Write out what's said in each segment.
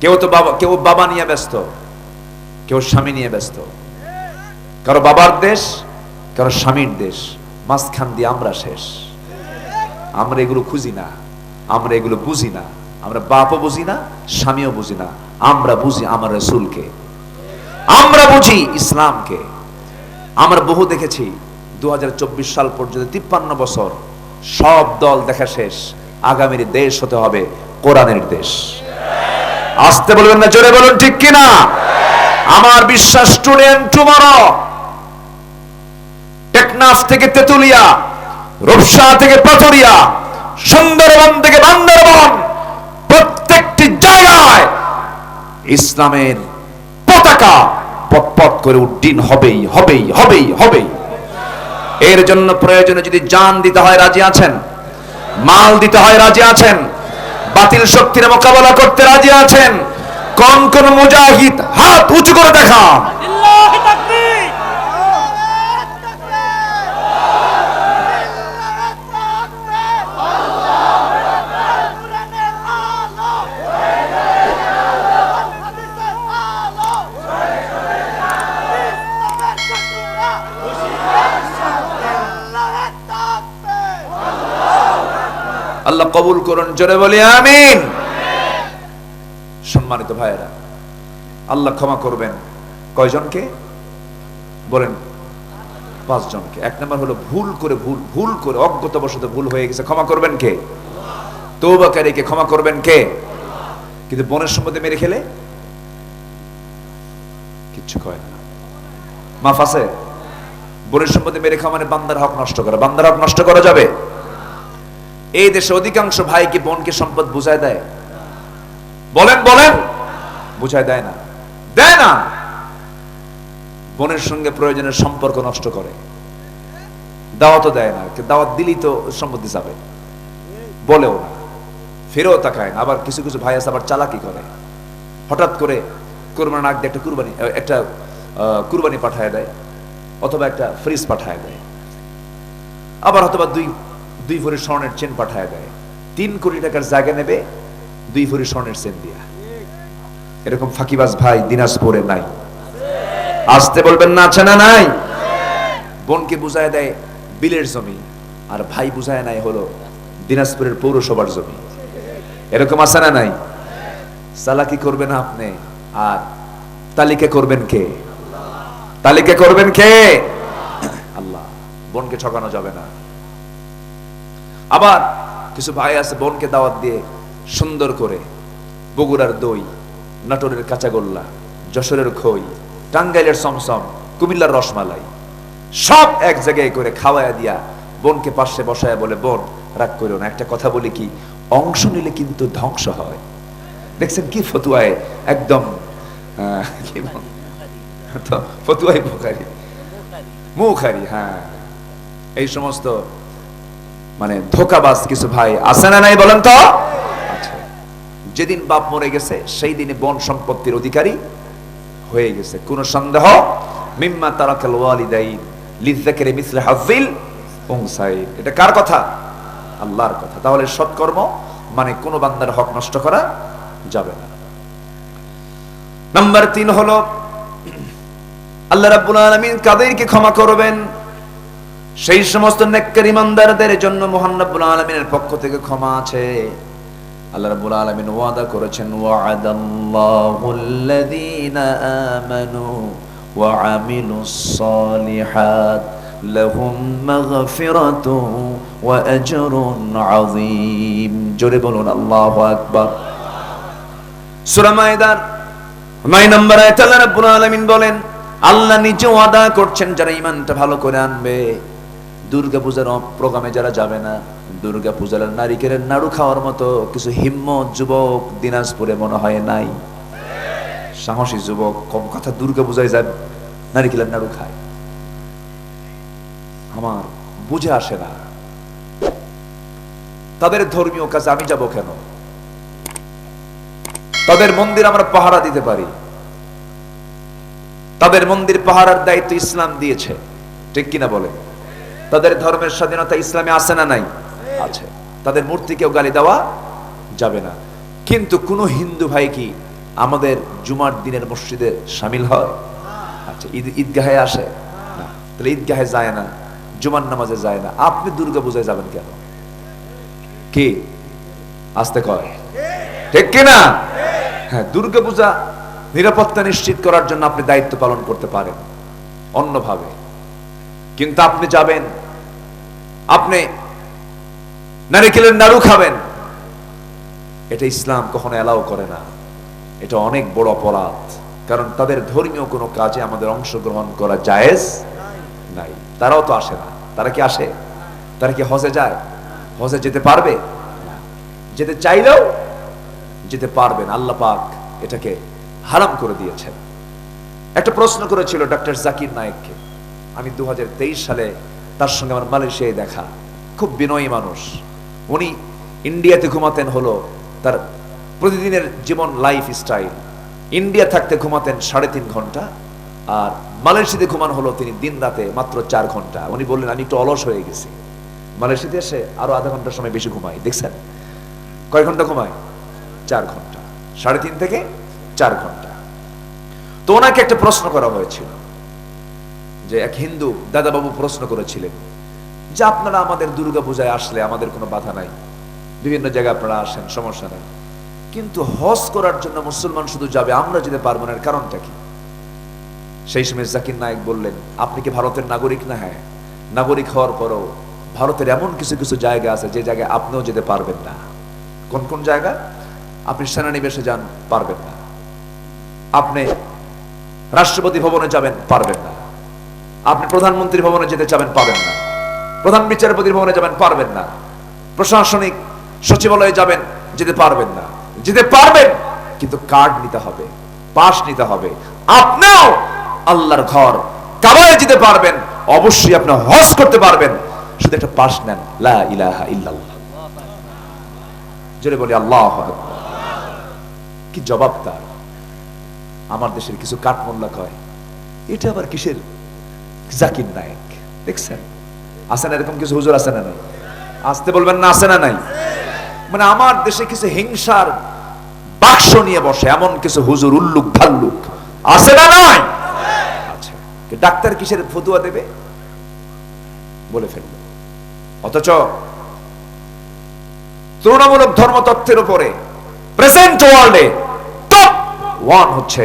কেউ তো বাবা, কেউ বাবা নিয়ে ব্যস্ত, কেউ স্বামী নিয়ে ব্যস্ত। কারও বাবার দেশ, কারও স্বামীর দেশ, মাঝখান দিয়ে আমরা শেষ। আমরা এগুলো খুঁজি না, আমরা এগুলো বুঝি না, আমরা বাপও বুঝি না, স্বামীও বুঝি না। আমরা বুঝি আমার রসুলকে। আমরা বুঝি ইসলামকে। আমরা বহু দেখেছি দু হাজার চব্বিশ সাল পর্যন্ত তিপ্পান্ন বছর সব দল দেখা শেষ। আগামীর দেশ হতে হবে কোরআনের দেশ। আসতে বলবেন না, জোরে বলুন, ঠিক কিনা? আমার বিশ্বাস স্টুডেন্ট টুমরো টেকনাফ থেকে তেতুলিয়া, রূপসা থেকে পাথুরিয়া, সুন্দরবন থেকে বান্দরবন, প্রত্যেকটি জায়গায় ইসলামের পতাকা পথ করে উড্ডীন হবেই হবেই হবেই হবেই। এর জন্য প্রয়োজনে যদি জান দিতে হয়, রাজি আছেন? মাল দিতে হয়, রাজি আছেন? বাতিল শক্তির মোকাবেলা করতে রাজি আছেন? কোন কোন মুজাহিদ? হাত উঁচু করে দেখা কবুল করুন, জোরে বলি, আমিন। সম্মানিত ভাইয়েরা, আল্লাহ ক্ষমা করবেন। কয়জনকে? বলেন, পাঁচজনকে। এক নম্বর হলো ভুল করে ভুল ভুল করে, অজ্ঞতাবশত ভুল হয়ে গেছে, ক্ষমা করবেন কে? তৌবাকারীকে ক্ষমা করবেন কে? কিন্তু বনের সম্বন্ধে মেরে খেলে? কিচ্ছু কয় না। মাফ আছে? বনের সম্পত্তি মেরে খাওয়া মানে বান্দার হক নষ্ট করা। বান্দার হক নষ্ট করা যাবে? এই দেশে অধিকাংশ ভাই কি বোনকে সম্পদ বুঝায় দেয়? বলেন বলেন। বুঝায় দেয় না। দেয় না। বোনের সঙ্গে প্রয়োজনের সম্পর্ক নষ্ট করে। দাওয়াতও দেয় না। দাওয়াত দিলেই তো সম্পত্তি যাবে। বলেও না। ফেরেও তাকায় না। আবার কিছু কিছু ভাই আছে, আবার চালাকি করে। হঠাৎ করে কোরবানি নাক দিয়ে একটা কুরবানি একটা কুরবানি পাঠায় দেয়, অথবা একটা ফ্রিজ পাঠায় দেয়। আবার অথবা দুই দুই ভরি স্বর্ণের চেন পাঠায় দেয়। তিন কোটি টাকার জায়গা নেবে, দুই ভরি স্বর্ণের চেন দিয়া। এরকম ফাঁকিবাজ ভাই দিনাজপুরে নাই। আসতে বলবেন না, আছে না নাই? বোনকে বুঝায় দেয়, বিলের জমি। আর ভাই বুঝায় নাই হলো দিনাজপুরের পৌরসভার জমি। এরকম আছে না নাই? চালাকি করবেন আপনি, আর তালিকা করবেন কে? তালিকা করবেন কে? আল্লাহ, বোনকে ঠকানো যাবে না। আবার কিছু ভাই আছে বোনকে দাওয়াত দিয়ে সুন্দর করে বগুড়ার দই, নাটোরের কাঁচাগোল্লা, যশোরের খই, টাঙ্গাইলের সমসম, কুমিল্লার রসমালাই, সব এক জায়গায় করে খাওয়ায়া দিয়া বোনকে পাশে বসায় বলে, বোন, রাগ করো না, একটা কথা বলি কি, অংশ নিলে কিন্তু ধ্বংস হয়। দেখছেন কি ফতুয়ায়, একদম ফতুয়াই বুখারি মুখারি হ্যাঁ। এই সমস্ত মানে ধোকাবাজ কিছু ভাই আছে না নাই বলেন তো? যেদিন বাপ মরে গেছে সেই দিনে বন সম্পত্তির অধিকারী হয়ে গেছে। কোন সন্দেহ? মিম্মা তারাকাল ওয়ালিদাইন লিযাকারি মিসলে এটা কার কথা? আল্লাহর কথা। তাহলে সৎকর্ম মানে কোন বান্দার হক নষ্ট করা যাবে না। নাম্বার তিন হলো আল্লাহ রাব্বুল আলামিন কাদেরকে ক্ষমা করবেন? সেই সমস্ত নেককার ইমানদারদের জন্য মহান রাব্বুল আলামিনের পক্ষ থেকে ক্ষমা আছে। আল্লাহ রাব্বুল আলামিন ওয়াদা করেছেন আমানু লাহুম ওয়া আজরুন আযীম। জোরে বলুন, আল্লাহু আকবার। সূরা মাইদার নয় নম্বর আয়াত আল্লাহ রাব্বুল আলামিন বলেন, আল্লাহ নিজে ওয়াদা করছেন যারা ইমানটা ভালো করে আনবে। দুর্গা পূজার প্রোগ্রামে যারা যাবে না দুর্গা পূজার নারিকেলের নাড়ু খাওয়ার মতো কিছু হিম্মত যুবক দিনাজপুরে মনে হয় নাই। সাহসী যুবক, কম কথা দুর্গা পূজায় যায় নারিকেলের নাড়ু খায়। আমার বুঝে আসে না। তাদের ধর্মীয় কাজে আমি যাব কেন? তাদের মন্দির আমরা পাহারা দিতে পারি। তাদের মন্দির পাহারার দায়িত্ব ইসলাম দিয়েছে। ঠিক কিনা বলে তাদের ধর্মের স্বাধীনতা ইসলামে আছে না নাই? আছে। তাদের মূর্তিকেও গালি দেওয়া যাবে না। কিন্তু কোন হিন্দু ভাই কি আমাদের জুমার দিনের মসজিদে সামিল হয়? আচ্ছা ঈদ, ঈদগাহে আসে? না। তাহলে ঈদগাহে যায় না, জুমার নামাজে যায় না। আপনি দুর্গা পূজায় যাবেন কেন? কি? আসতে কয়। ঠিক কিনা হ্যাঁ দুর্গা পূজা নিরাপত্তা নিশ্চিত করার জন্য আপনি দায়িত্ব পালন করতে পারেন। অন্যভাবে। কিন্তু আপনি যাবেন আপনি নারিকেলের নাড়ু খাবেন। এটা ইসলাম কখনো এলাও করে না। এটা অনেক বড় অপরাধ। কারণ তাদের ধর্মীয় কোনো কাজে আমাদের অংশগ্রহণ করা জায়েজ নাই। তারাও তো আসে না। তারা কি আসে? তারা কি হজে যায়? হজে যেতে পারবে? যেতে চাইলেও যেতে পারবেন আল্লাহ পাক এটাকে হারাম করে দিয়েছেন। একটা প্রশ্ন করেছিল ডক্টর জাকির নায়েককে। আমি দু হাজার তেইশ সালে তার সঙ্গে আমার মালয়েশিয়ায় দেখা। খুব বিনয়ী মানুষ। উনি ইন্ডিয়াতে ঘুমাতেন হলো তার প্রতিদিনের জীবন লাইফ স্টাইল ইন্ডিয়া থাকতে ঘুমাতেন সাড়ে তিন ঘণ্টা আর মালয়েশিয়াতে ঘুমান হলো তিনি দিন রাতে মাত্র চার ঘণ্টা। উনি বললেন, আমি একটু অলস হয়ে গেছি। মালয়েশিয়াতে এসে আরও আধা ঘণ্টার সময় বেশি ঘুমাই। দেখছেন? কয় ঘণ্টা ঘুমায়? চার ঘণ্টা। সাড়ে তিন থেকে চার ঘণ্টা। তো ওনাকে একটা প্রশ্ন করা হয়েছিল। যে এক হিন্দু দাদাবাবু প্রশ্ন করেছিলেন, যে আপনারা আমাদের দুর্গা পূজায় আসলে আমাদের কোনো বাধা নাই। বিভিন্ন জায়গায় আপনারা আসেন, সমস্যা নাই। কিন্তু হজ করার জন্য মুসলমান শুধু যাবে, আমরা যেতে পারব না। কারণটা কি? সেই সময় জাকির নায়ক বললেন, আপনি কি ভারতের নাগরিক না হ্যাঁ? নাগরিক হওয়ার পরও ভারতের এমন কিছু কিছু জায়গা আছে, যে জায়গায় আপনিও যেতে পারবেন না। কোন কোন জায়গা? আপনি সেনানিবেশে যান, পারবেন না। আপনি রাষ্ট্রপতি ভবনে যাবেন, পারবেন না। আপনি প্রধানমন্ত্রী ভবনে যেতে চাবেন পাবেন না। প্রধান বিচারপতির ভবনে যাবেন, পারবেন না। প্রশাসনিক সচিবালয়ে যাবেন, যেতে পারবেন না। যেতে পারবেন, কিন্তু কার্ড নিতে হবে, পাস নিতে হবে। আপনিও আল্লাহর ঘর কাবায় যেতে পারবেন, অবশ্যই আপনি হজ করতে পারবেন। শুধু একটা পাস নেন ইলাহা ইল্লাল্লাহ। জোরে বলি, আল্লাহ কি জবাব তার? আমার দেশের কিছু কাঠমোল্লা কয়, এটা আবার কিসের? জাকির নায়ক, দেখছেন? আছে না এরকম কিছু? হুজুর আছে না নাই? আসতে বলবেন না, আছে না নাই? মানে আমার দেশে কিছু হিংসার বাক্স নিয়ে বসে, এমন কিছু হুজুর উল্লুক ভাল্লুক। আছে না নাই? আচ্ছা ডাক্তার কিসের ফতুয়া দেবে? বলে ফেলল অথচ তুলনামূলক ধর্মতত্ত্বের উপরে প্রেজেন্ট ওয়ার্ল্ডে টপ ওয়ান হচ্ছে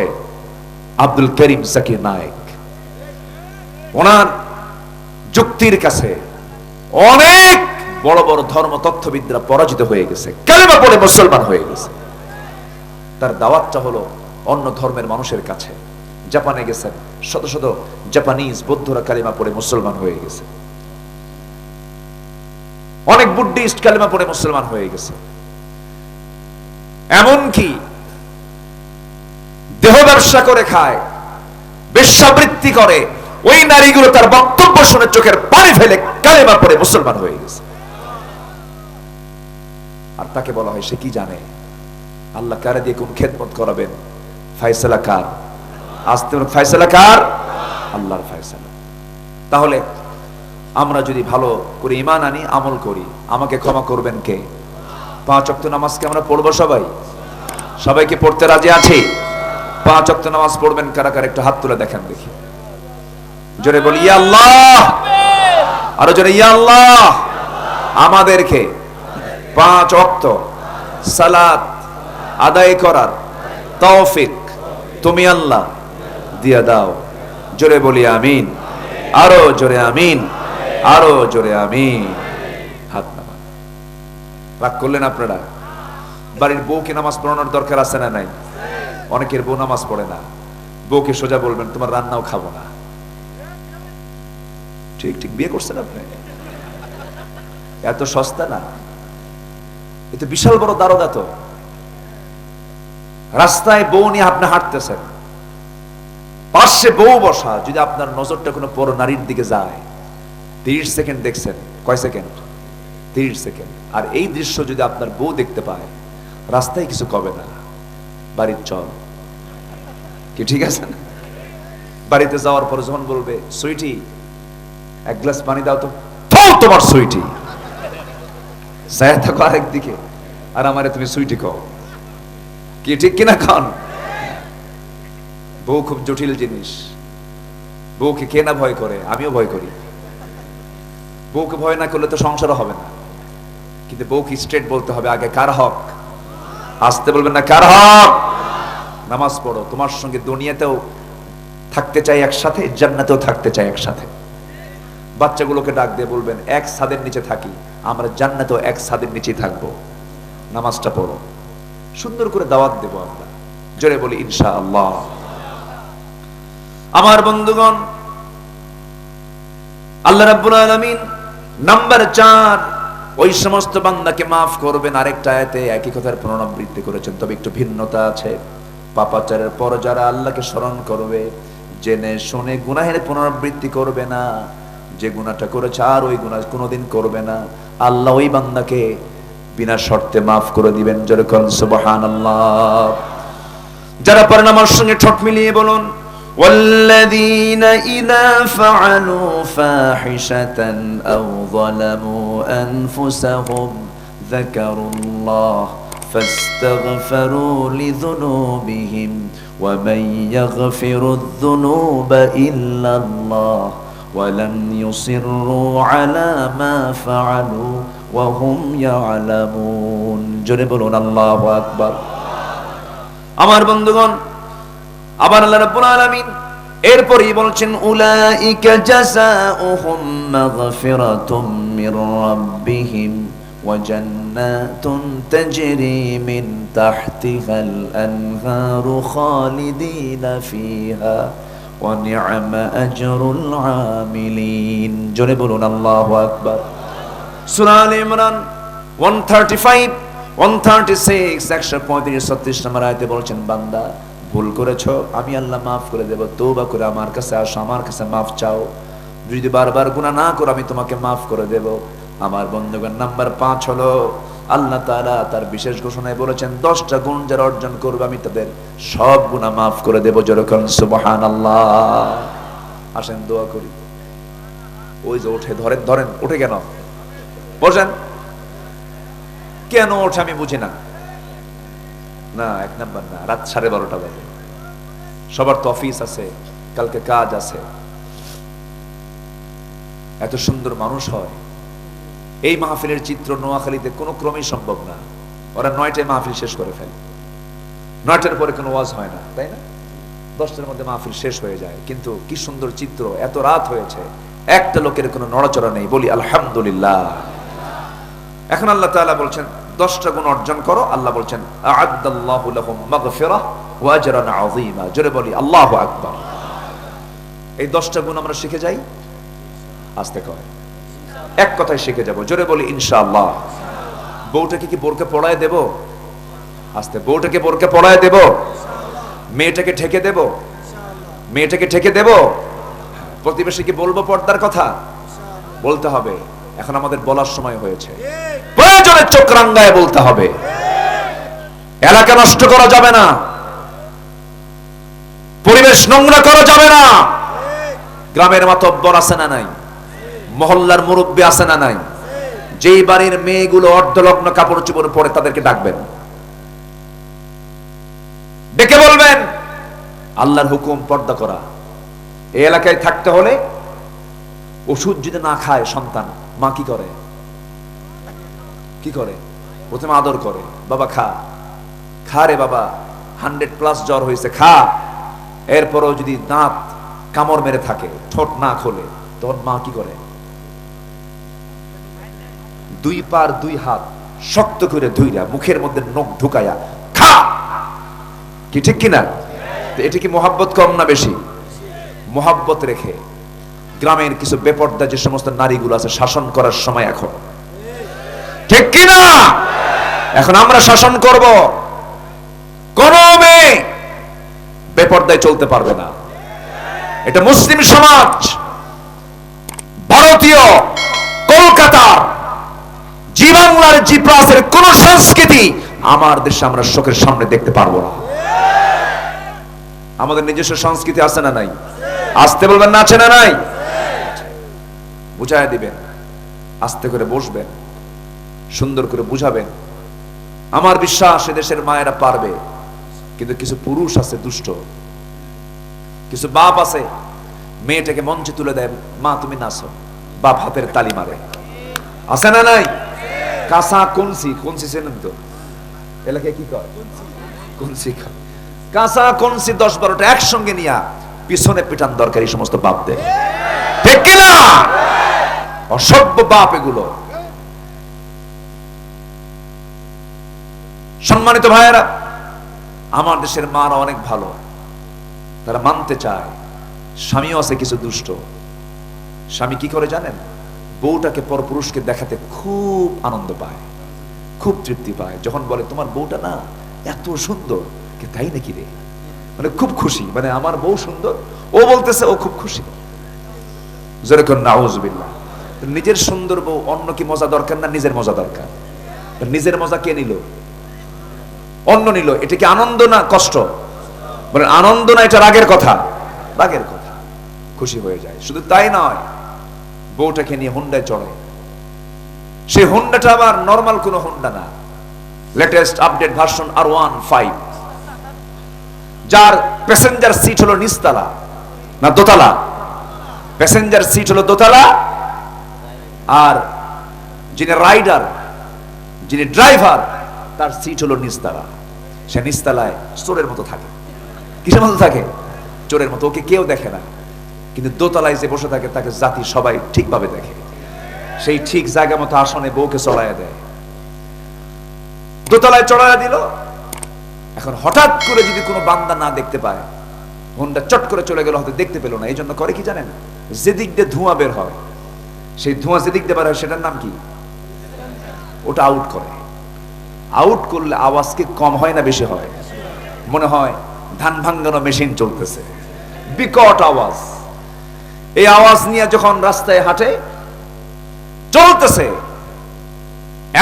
আব্দুল করিম জাকির নায়েক। ওনার যুক্তির কাছে অনেক বড় বড় ধর্ম তত্ত্ববিদরা পরাজিত হয়ে গেছে। কালেমা পড়ে মুসলমান হয়ে গেছে। তার দাওয়াতটা হলো অন্য ধর্মের মানুষের কাছে। জাপানে গেছেন, শত শত জাপানিজ বৌদ্ধরা কালিমা পড়ে মুসলমান হয়ে গেছে। অনেক বুদ্ধিস্ট কালিমা পড়ে মুসলমান হয়ে গেছে। এমনকি দেহ ব্যবসা করে খায়, বেশ্যাবৃত্তি করে ওই নারীগুলো তার বক্তব্য শুনে চোখের পানি ফেলে কালেমা পড়ে মুসলমান হয়ে গেছে। আর তাকে বলা হয়, সে কি জানে? আল্লাহ কারে দিয়ে কোন খেদমত করাবেন? ফাইসালা কার? আসতে ফাইসালা কার? আল্লাহর ফাইসালা তাহলে আমরা যদি ভালো করে ইমান আনি, আমল করি, আমাকে ক্ষমা করবেন কে? পাঁচ অক্ট নামাজকে আমরা পড়ব সবাই? সবাইকে পড়তে রাজি আছি? পাঁচ অক্ট নামাজ পড়বেন? কারা কারা? একটু হাত তুলে দেখেন দেখি। জোরে বলি আল্লাহ! আরও জোরে আল্লাহ! আমাদেরকে পাঁচ অক্ত সালাত আদায় করার তৌফিক তুমি আল্লাহ দিয়া দাও। জোরে বলি, আমিন। আরও জোরে, আমিন। আরও জোরে, আমিন। হাত নামান রাগ করলেন আপনারা? বাড়ির বউকে নামাজ পড়ানোর দরকার আছে না নাই? অনেকের বউ নামাজ পড়ে না। বউকে সোজা বলবেন, তোমার রান্নাও খাব না। ঠিক ঠিক। বিয়ে করছেন আপনি? এত সস্তা না। এ তো বিশাল বড় দারোগা তো রাস্তায় বউ নিয়ে আপনি হাঁটতেছেন। পাশে বউ বসা, যদি আপনার নজরটা কোনো বড় নারীর দিকে যায়। তিরিশ সেকেন্ড দেখছেন। কয় সেকেন্ড? তিরিশ সেকেন্ড। আর এই দৃশ্য যদি আপনার বউ দেখতে পায়, রাস্তায় কিছু কবে না। বাড়ির চল। কি ঠিক আছে না? বাড়িতে যাওয়ার পর যখন বলবে, সুইটি এক গ্লাস পানি দাও তো। তোমার সুইটি। সায়া থাকো আরেক দিকে আর আমারে তুমি সুইটি কও। কি, ঠিক কিনা খান বউ খুব জটিল জিনিস। বউকে কে না ভয় করে? আমিও ভয় করি। বউকে ভয় না করলে তো সংসারও হবে না। কিন্তু বউকে স্ট্রেট বলতে হবে, আগে কার হক? আসতে বলবেন না, কার হক? নামাজ পড়ো। তোমার সঙ্গে দুনিয়াতেও থাকতে চাই একসাথে, জান্নাতেও থাকতে চাই একসাথে। বাচ্চাগুলোকে ডাক দিয়ে বলবেন, এক ছাদের নিচে থাকি, আমরা জান্নাতেও এক ছাদের নিচেই থাকব। নামাজটা পড়ো। সুন্দর করে দাওয়াত দেব আমরা। জোরে বলি ইনশা আল্লাহ আমার বন্ধুগণ, আল্লাহ রাব্বুল আলামিন নাম্বার চার, ওই সমস্ত বান্দাকে মাফ করবেন। আরেকটা আয়াতে একই কথার পুনরাবৃত্তি করেছেন, তবে একটু ভিন্নতা আছে। পাপাচারের পর যারা আল্লাহকে স্মরণ করবে, জেনে শুনে গুনাহের পুনরাবৃত্তি করবে না। যে গুনাহটা করেছে আর ওই গুনাহ কোনোদিন করবে না আল্লাহ ওই বান্দাকে বিনা শর্তে মাফ করে দিবেন যেরকম সুবহানাল্লাহ যারা পারেন আমার সঙ্গে ঠোঁট মিলিয়ে বলুন والذين إذا فعلوا فاحشة أو ظلموا أنفسهم ذكروا الله فاستغفروا لذنوبهم ومن يغفر الذنوب إلا الله ولم يصروا على ما فعلوا وهم يعلمون جربوا الله أكبر আমার বন্ধুগণ আবার আল্লাহ রাব্বুল আলামিন এরপরই বলছেন أولئك جزاؤهم مغفرة من ربهم وجنات تجري من تحتها الأنهار خالدين فيها ونعم أجر العاملين جربوا الله أكبر সূরা আলে ইমরান 135 136 135 36 নম্বর আয়াতে বলছেন বান্দা ভুল করেছো আমি আল্লাহ মাফ করে দেব তওবা করে আমার কাছে আসো আমার কাছে মাফ চাও যদি বারবার গুনাহ না করো আমি তোমাকে মাফ করে দেব আমার বন্ধুগণ নাম্বার পাঁচ হলো আল্লাহ তাআলা তার বিশেষ ঘোষণায় বলেছেন, দশটা গুণ যারা অর্জন করবে, আমি তাদের সব গুনাহ মাফ করে দেব যেরকম, সুবহানাল্লাহ। আসেন, দোয়া করি। ওই যে ওঠে, ধরেন ধরেন উঠে কেন? বসেন। কেন ওঠে আমি বুঝি না। না, এক নাম্বার না, রাত সাড়ে বারোটা বাজে। সবার তো অফিস আছে, কালকে কাজ আছে। এত সুন্দর মানুষ হয়। এই মাহফিলের চিত্র নোয়াখালীতে কোনো ক্রমেই সম্ভব না। ওরা নয়টায় মাহফিল শেষ করে ফেলে। নয়টার পরে কোনো ওয়াজ হয় না, তাই না? দশটার মধ্যে মাহফিল শেষ হয়ে যায়। কিন্তু কি সুন্দর চিত্র, এত রাত হয়েছে। একটা লোকের কোনো নড়াচড়া নেই, বলি আলহামদুলিল্লাহ। এখন আল্লাহ তাআলা বলছেন, দশটা গুণ অর্জন করো। আল্লাহ বলছেন আযীমা। জোরে বলি, আল্লাহু আকবার। এই দশটা গুণ আমরা শিখে যাই? আস্তে কয় এক কথায় শিখে যাব। জোরে বলি, ইনশাআল্লাহ। বউটাকে কি বোরকে পড়ায় দেব? আস্তে, বউটাকে বোরকে পড়ায় দেব? মেয়েটাকে ঠেকে দেব? মেয়েটাকে ঠেকে দেব? প্রতিবেশীকে বলব পর্দার কথা? বলতে হবে। এখন আমাদের বলার সময় হয়েছে। প্রয়োজনে চোখ রাঙ্গায় বলতে হবে। এলাকা নষ্ট করা যাবে না। পরিবেশ নোংরা করা যাবে না। গ্রামের মাতব্বর আছে না নাই? মহল্লার মুরব্বী আছে না নাই? যেই বাড়ির মেয়েগুলো অর্ধলগ্ন কাপড় চোপড় পরে তাদেরকে ডাকবেন। ডেকে বলবেন, আল্লাহর হুকুম পর্দা করা। এই এলাকায় থাকতে হলে ওষুধ যদি না খায় সন্তান, মা কি করে? কি করে? প্রথমে আদর করে, বাবা, খা। খা রে বাবা, হান্ড্রেড প্লাস জ্বর হয়েছে, খা। এরপরও যদি দাঁত কামড় মেরে থাকে, ঠোঁট না খোলে, তখন মা কি করে? দুই পার, দুই হাত শক্ত করে ধুইরা মুখের মধ্যে নখ ঢুকায়া খা! কি ঠিক কিনা? এটা কি মোহাব্বত কম না বেশি? মোহাব্বত রেখে গ্রামের কিছু বেপর্দা যে সমস্ত নারীগুলো আছে, শাসন করার সময় এখন। ঠিক কিনা? এখন আমরা শাসন করব। কোন মেয়ে বেপর্দায় চলতে পারবে না। এটা মুসলিম সমাজ। ভারতীয় বাংলার জি কোন সংস্কৃতি আমার দেশে আমরা চোখের সামনে দেখতে পারব না। আমাদের নিজস্ব সংস্কৃতি আছে না নাই? আসতে বলবেন না আছে না নাই? বুঝায় দিবেন, আস্তে করে বসবেন, সুন্দর করে বুঝাবেন। আমার বিশ্বাস দেশের মায়েরা পারবে, কিন্তু কিছু পুরুষ আছে দুষ্ট, কিছু বাপ আছে, মেয়েটাকে মঞ্চে তুলে দেয়, মা, তুমি নাচো। বাপ হাতের তালি মারে। আছে না নাই? চেনেন তো কি কয় দশ বারোটা একসঙ্গে নিয়া পিছনে দরকার এই সমস্ত ঠিক কিনা অসভ্য বাপ এগুলো সম্মানিত ভাইয়েরা আমার দেশের মারা অনেক ভালো তারা মানতে চায় স্বামীও আছে কিছু দুষ্ট স্বামী কি করে জানেন বউটাকে পরপুরুষকে দেখাতে খুব আনন্দ পায়, খুব তৃপ্তি পায়। যখন বলে, তোমার বউটা না এত সুন্দর। তাই নাকি রে? মানে খুব খুশি। মানে আমার বউ সুন্দর, ও বলতেছে ও খুব খুশি। যেরকম নাউজবিল্লাহ। নিজের সুন্দর বউ অন্য কি মজা দরকার না নিজের মজা দরকার? নিজের মজা কে নিল? অন্য নিল। এটা কি আনন্দ না কষ্ট? মানে আনন্দ না, এটা রাগের কথা। রাগের কথা। খুশি হয়ে যায়। শুধু তাই নয় বউটাকে নিয়ে হুন্ডায় চড়ে। সেই হুন্ডাটা আবার নর্মাল কোনো হুন্ডা না। Latest update version R one five যার প্যাসেঞ্জার সিট হলো নিস্তালা না দোতলা? প্যাসেঞ্জার সিট হলো দোতলা। আর যিনি রাইডার যিনি ড্রাইভার তার সিট হলো নিস্তালা সে নিস্তালায় চোরের মতো থাকে। কিসের মতো থাকে? চোরের মতো। ওকে কেউ দেখে না। কিন্তু দোতলায় যে বসে থাকে, তাকে জাতি সবাই ঠিকভাবে দেখে। সেই ঠিক জায়গা মতো আসনে বউকে চড়াইয়া দেয়। দোতলায় চড়াইয়া দিল। এখন হঠাৎ করে যদি কোনো বান্দা না দেখতে পায়, হোন্ডা চট করে চলে গেল, হয়তো দেখতে পেল না। এই জন্য করে কি জানেন? যেদিক দিয়ে ধোঁয়া বের হয়, সেই ধোঁয়া যেদিক দিয়ে বের হয়, সেটার নাম কি? ওটা আউট করে। আউট করলে আওয়াজ কি কম হয় না বেশি হয়? মনে হয় ধান ভাঙ্গানো মেশিন চলতেছে। বিকট আওয়াজ। এই আওয়াজ নিয়ে যখন রাস্তায় হাঁটে, চলতেছে।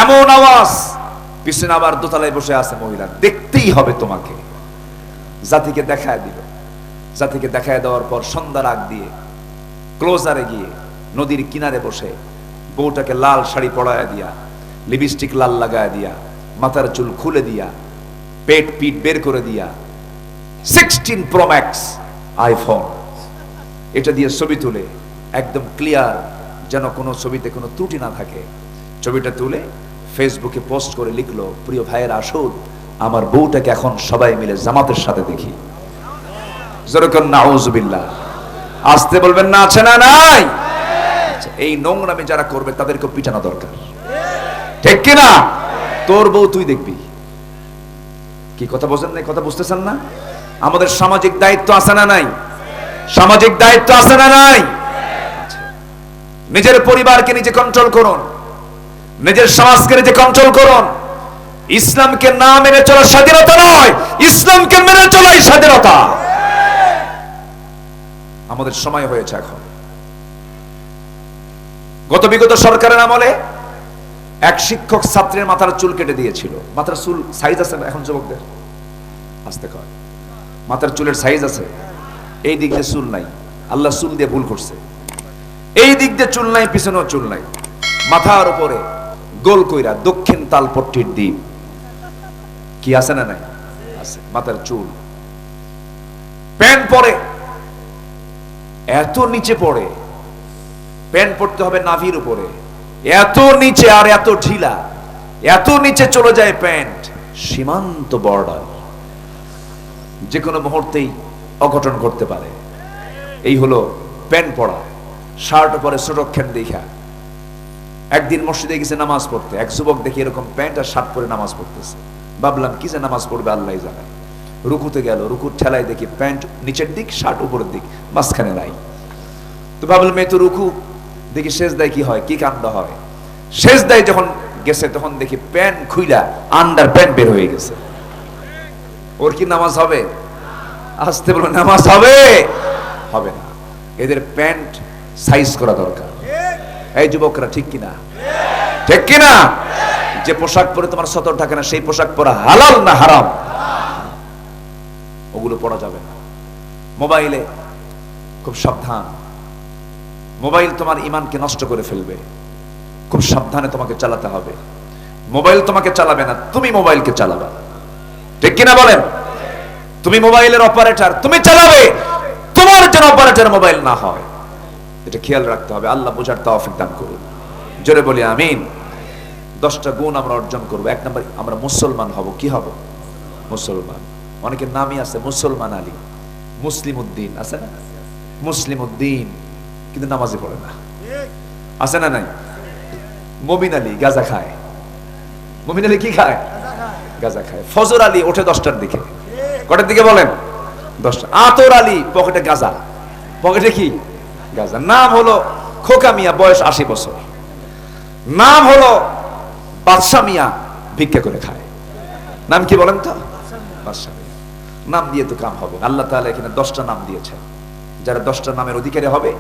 এমন আওয়াজ, পিছনে আবার দোতলায় বসে আছে মহিলা। দেখতেই হবে তোমাকে। জাতিকে দেখায় দিল। জাতিকে দেখায় দেওয়ার পর সন্ধ্যার আগ দিয়ে, ক্লোজারে গিয়ে নদীর কিনারে বসে, বউটাকে লাল শাড়ি পরায় দিয়া, লিপস্টিক লাল লাগায় দিয়া, মাথার চুল খুলে দিয়া, পেট পিট বের করে দিয়া সিক্সটিন প্রোম্যাক্স আইফোন এটা দিয়ে ছবি তুলে একদম ক্লিয়ার যেন কোনো ছবিতে কোনো ত্রুটি না থাকে। ছবিটা তুলে ফেসবুকে পোস্ট করে লিখলো প্রিয় ভাইয়ের আসুন আমার বউটাকে এখন সবাই মিলে জামাতের সাথে দেখি। যেরকম নাউজুবিল্লাহ। আসতে বলবেন না আছে না নাই? আচ্ছা, এই নোংরামে যারা করবে তাদেরকে পিটানো দরকার। ঠিক কিনা তোর বউ তুই দেখবি। কি কথা বোঝেন না কথা বুঝতেছেন না? আমাদের সামাজিক দায়িত্ব আছে না নাই? সামাজিক দায়িত্ব আছে না নাই। নিজের পরিবারকে নিজে কন্ট্রোল করুন। নিজের সমাজকে নিজে কন্ট্রোল করুন। ইসলামকে না মেনে চলা স্বাধীনতা নয়, ইসলামকে মেনে চলাই স্বাধীনতা। আমাদের সময় হয়েছে এখন। গত বিগত সরকারের আমলে এক শিক্ষক ছাত্রের মাথার চুল কেটে দিয়েছিল। মাথার চুল সাইজ আছে এখন যুবকদের? আসতে কয় মাথার চুলের সাইজ আছে। এই দিক দিয়ে চুল নাই। আল্লাহ চুল দিয়ে ভুল করছে। এই দিক দিয়ে চুল নাই, পিছনেও চুল নাই। মাথার উপরে গোল কইরা দক্ষিণ তালপট্টির দ্বীপ। কি আছে না নাই? আছে, মাথার চুল। প্যান্ট পরে, এত নিচে পড়ে। প্যান্ট পড়তে হবে নাভির উপরে। এত নিচে আর এত ঢিলা। এত নিচে চলে যায় প্যান্ট। সীমান্ত বর্ডার। যে কোনো মুহূর্তেই অঘটন করতে পারে। এই হলো প্যান্ট পরা শার্ট পরে সুরক্ষেন দেখা। একদিন মসজিদে গেছে নামাজ পড়তে, এক যুবক দেখি এরকম প্যান্ট আর শার্ট পরে নামাজ পড়তেছে। ভাবলাম, কি যে নামাজ পড়বে আল্লাহ জানে। রুকুতে গেল, রুকুর ঠেলায় দেখি প্যান্ট নিচের দিক, শার্ট উপরের দিক, মাঝখানে নাই। তো ভাবলাম এই তো রুকু। দেখি শেষ দেয় কি হয়, কি কাণ্ড হয়। শেষ দেয় যখন গেছে, তখন দেখি প্যান্ট খুইলা, আন্ডার প্যান্ট বের হয়ে গেছে। ওর কি নামাজ হবে? আসতে বলো নামাজ হবে। হবে না। এদের প্যান্ট সাইজ করা দরকার। এই যুবকরা ঠিক কিনা? ঠিক কিনা? যে পোশাক পরে তোমার সতর থাকে না, সেই পোশাক পরা হালাল না হারাম? ওগুলো পরা যাবে না। মোবাইলে খুব সাবধান। মোবাইল তোমার ইমানকে নষ্ট করে ফেলবে। খুব সাবধানে তোমাকে চালাতে হবে। মোবাইল তোমাকে চালাবে না, তুমি মোবাইলকে চালাবে। ঠিক কিনা বলেন? তুমি মোবাইলের অপারেটর, তুমি চালাবে। তোমার যেন অপারেটর মোবাইল না হয়। এটা খেয়াল রাখতে হবে। আল্লাহ বোঝার তৌফিক দান করুন। জোরে বলি, আমিন। দশটা গুণ আমরা অর্জন করব। এক নম্বর, আমরা মুসলমান হব। কি হব? মুসলমান। অনেকের নামই আছে, মুসলমান আলী। মুসলিম উদ্দিন, আছে না? মুসলিম উদ্দিন। কিন্তু নামাজে পড়ে না। আছে না নাই? মমিন আলী, গাজা খায়। মমিন আলী কি খায়? গাজা খায়। ফজর আলী ওঠে দশটার দিকে। কটার দিকে বলেন? দশটা। আতর আলী, পকেটে গাজা। পকেটে কি? গাজা। নাম হলো খোকা মিয়া, বয়স আশি বছর। নাম হলো বাদশা মিয়া, ভিক্ষা করে খায়। নাম কি বলেন তো? বাদশা মিয়া। নাম দিয়ে তো কাম হবে আল্লাহ তাআলা এখানে দশটা নাম দিয়েছেন। যারা দশটা নামের অধিকারী হবে,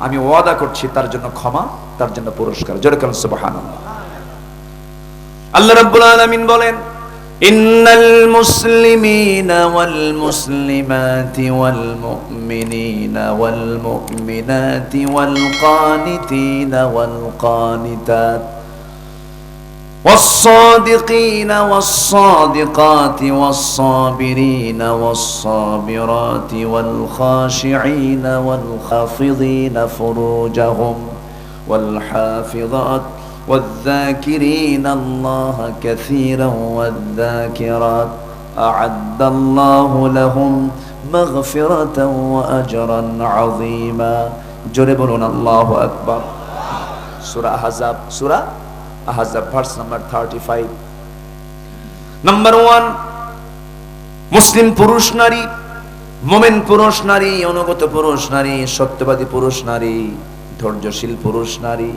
আমি ওয়াদা করছি তার জন্য ক্ষমা, তার জন্য পুরস্কার। জোরে কারণ সুবহানাল্লাহ। আল্লাহ রাব্বুল আলামিন বলেন إن المسلمين والمسلمات والمؤمنين والمؤمنات والقانتين والقانتات والصادقين والصادقات والصابرين والصابرات والخاشعين والخافضين فروجهم والحافظات والذاكرين الله كثيرا والذاكرات أعد الله لهم مغفرة وأجرا عظيما جربنا الله أكبر সূরা আহজাব সূরা আহজাব ভার্স নাম্বার 35 নাম্বার 1 মুসলিম পুরুষ নারী মোমেন পুরুষ নারী অনুগত পুরুষ নারী সত্যবাদী পুরুষ নারী ধৈর্যশীল পুরুষ নারী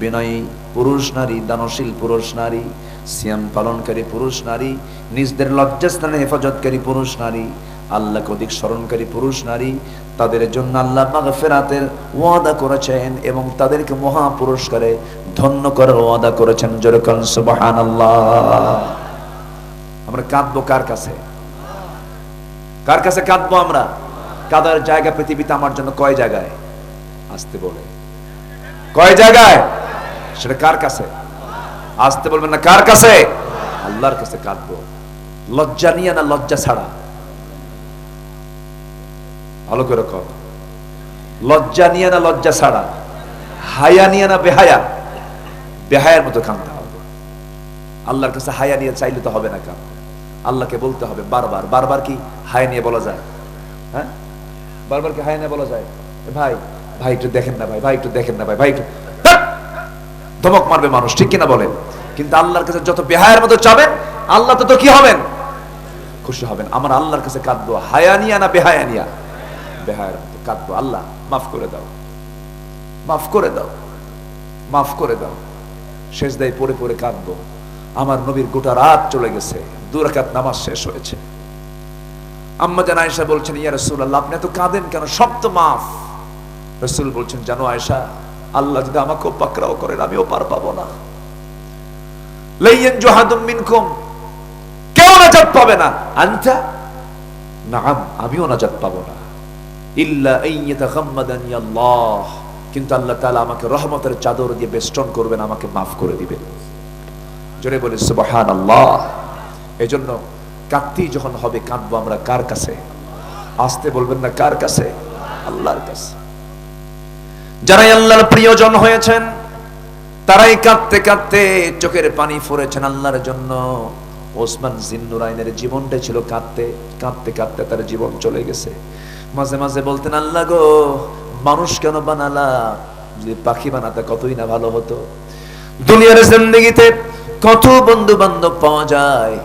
বিনয়ী পুরুষ নারী, দানশীল পুরুষ নারী, সিয়াম পালনকারী পুরুষ নারী, নিজদের লজ্জাস্থানে হেফাজতকারী পুরুষ নারী, আল্লাহকে অধিক স্মরণকারী পুরুষ নারী, তাদের জন্য আল্লাহ মাগফিরাতের ওয়াদা করেছেন এবং তাদেরকে মহা পুরস্কারে ধন্য করার ওয়াদা করেছেন। যেরকম সুবহানাল্লাহ। আমরা কাঁদবো কার কাছে? কার কাছে কাঁদবো আমরা? কাদার জায়গা পৃথিবীতে আমার জন্য কয় জায়গায়? আসতে বলে। কয় জায়গায়? সেটা কার কাছে? আসতে বলবেন না, কার কাছে? আল্লাহর কাছে কাঁদবো। লজ্জা নিয়ে না লজ্জা ছাড়া? ভালো করে কর লজ্জা নিয়ে না লজ্জা ছাড়া? হায়া নিয়ে না বেহায়া? বেহায়ার মতো কাঁদতে হবে। আল্লাহর কাছে হায়া নিয়ে চাইলে তো হবে না কাম আল্লাহকে বলতে হবে বারবার। বারবার কি হায়া নিয়ে বলা যায়? হ্যাঁ? বারবার কি হায়া নিয়ে বলা যায়? ভাই ভাই একটু দেখেন না ভাই ভাই একটু দেখেন না ভাই ভাই একটু! ধমক মারবে মানুষ, ঠিক কিনা বলেন? কিন্তু আল্লাহর কাছে যত বেহায়ের মতো চাবেন আল্লাহ তো কি হবেন? খুশি হবেন। আমার আল্লাহর কাছে কাঁদবো। হায়ানিয়া না বেহায়ানিয়া? বেহায়ের মতো কাঁদবো। আল্লাহ, মাফ করে দাও। মাফ করে দাও। মাফ করে দাও। শেষ দায় পড়ে পড়ে কাঁদবো। আমার নবীর গোটা রাত চলে গেছে। দুরাকাত নামাজ শেষ হয়েছে। আম্মা জান আয়েশা বলছেন, ইয়া রাসূলুল্লাহ, আপনি এত কাঁদেন কেন? সব তো মাফ। রাসূল বলছেন, জানো আয়েশা আল্লাহ যদি আমাকেও পাকড়াও করেন, আমিও পার পাবো না। আমাকে রহমতের চাদর দিয়ে বেষ্টন করবেন, আমাকে করে দিবেন। জোরে এজন্য কাঁদতেই যখন হবে, কাঁদবো আমরা কার কাছে? আসতে বলবেন না, কার কাছে? আল্লাহর কাছে। যারাই আল্লাহর প্রিয়জন হয়েছেন, তারাই কাঁদতে কাঁদতে চোখের পানি ফুরেছেন আল্লাহর জন্য। ওসমান জিন্নুরাইনের জীবনটা ছিল কাঁদতে কাঁদতে কাঁদতে তার জীবন চলে গেছে। মাঝে মাঝে বলতেন, আল্লাহ গো, মানুষ কেন বানালা? যদি পাখি বানাতে কতই না ভালো হতো। দুনিয়ার জিন্দগিতে কত বন্ধু বান্ধব পাওয়া যায়।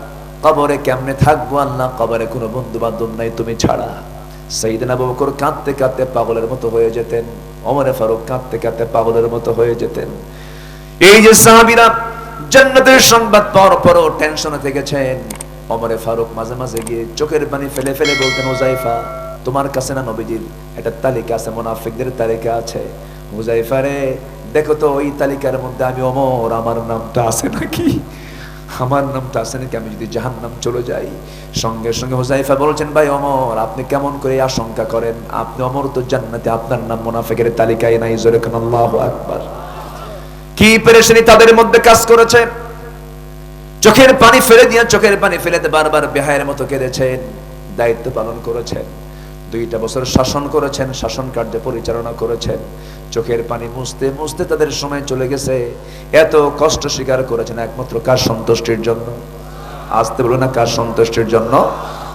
কবরে কেমনে থাকব আল্লাহ? কবরে কোনো বন্ধু বান্ধব নাই, তুমি ছাড়া। সাইদিন আবু বকর কাঁদতে কাঁদতে পাগলের মতো হয়ে যেতেন, ওমরে ফারুক কাঁদতে কাঁদতে পাগলের মতো হয়ে যেতেন। এই যে সাহাবীরা জান্নাতের সংবাদ পাওয়ার পরও টেনশনে থেকেছেন। ওমরে ফারুক মাঝে মাঝে গিয়ে চোখের পানি ফেলে ফেলে বলতেন ওজাইফা তোমার কাছে না নবীজির একটা তালিকা আছে, মুনাফিকদের তালিকা আছে। হুজাইফা রে, দেখো তো ওই তালিকার মধ্যে আমি অমর আমার নামটা আছে নাকি? আমার নামটা আছে নাকি? আমি যদি জাহান নাম চলে যাই। সঙ্গে সঙ্গে হুজাইফা বলছেন, ভাই অমর, আপনি কেমন করে আশঙ্কা করেন? আপনি অমর তো জান্নাতে, আপনার নাম মুনাফিকের তালিকায় নাই। জোরে আল্লাহু আকবার। কি পেরেশানি তাদের মধ্যে কাজ করেছে? চোখের পানি ফেলে দিয়ে চোখের পানি ফেলে বারবার বেহায়ের মতো কেঁদেছেন, দায়িত্ব পালন করেছেন। দুইটা বছর শাসন করেছেন, শাসন কার্যে পরিচালনা করেছেন। চোখের পানি মুছতে মুছতে তাদের সময় চলে গেছে। এত কষ্ট স্বীকার করেছেন একমাত্র কার সন্তুষ্টির জন্য? আসতে বলো না কার সন্তুষ্টির জন্য?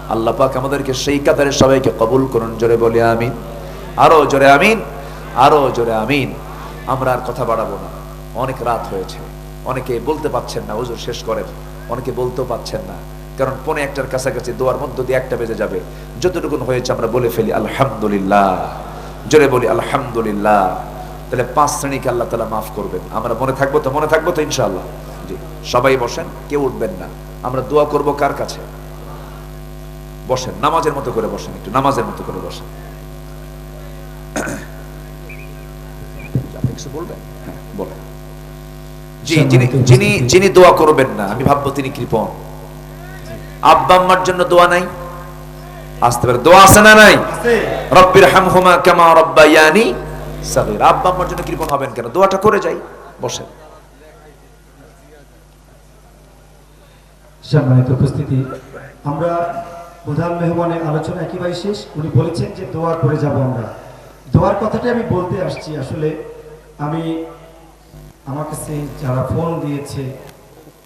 আল্লাহ পাক আমাদেরকে সেই কাতারে সবাইকে কবুল করুন, জোরে বলি আমিন। আরও জোরে আমিন, আরও জোরে আমিন। আমরা আর কথা বাড়াবো না। অনেক রাত হয়েছে। অনেকে বলতে পাচ্ছেন না, হুজুর শেষ করেন। অনেকে বলতেও পাচ্ছেন না। কারণ পনে একটার কাছাকাছি দোয়ার মধ্য দিয়ে একটা বেজে যাবে। যতটুকু হয়েছে আমরা বলে ফেলি আলহামদুলিল্লাহ। জোরে বলি আলহামদুলিল্লাহ। তাহলে পাঁচ শ্রেণীকে আল্লাহ তালা মাফ করবেন। আমরা মনে থাকব তো মনে থাকব তো ইনশাআল্লাহ। জি সবাই বসেন কেউ উঠবেন না। আমরা দোয়া করব কার কাছে? বসেন নামাজের মতো করে বসেন একটু নামাজের মতো করে বসেন। আপনি কিছু বলবেন? হ্যাঁ বলেন। জি যিনি যিনি দোয়া করবেন না আমি ভাববো তিনি কৃপণ। আব্বা আম্মার জন্য দোয়া নাই? আসতে পারে। দোয়া আছে না নাই? রব্বির হামহুমা কামা রব্বায়ানি সাগীর। আব্বা আম্মার জন্য কৃপণ হবেন কেন? দোয়াটা করে যাই বসেন। সম্মানিত উপস্থিতি আমরা প্রধান মেহমানের আলোচনা একেবারে শেষ। উনি বলেছেন যে দোয়া করে যাব আমরা। দোয়ার কথাটা আমি বলতে আসছি। আসলে আমি আমার কাছে যারা ফোন দিয়েছে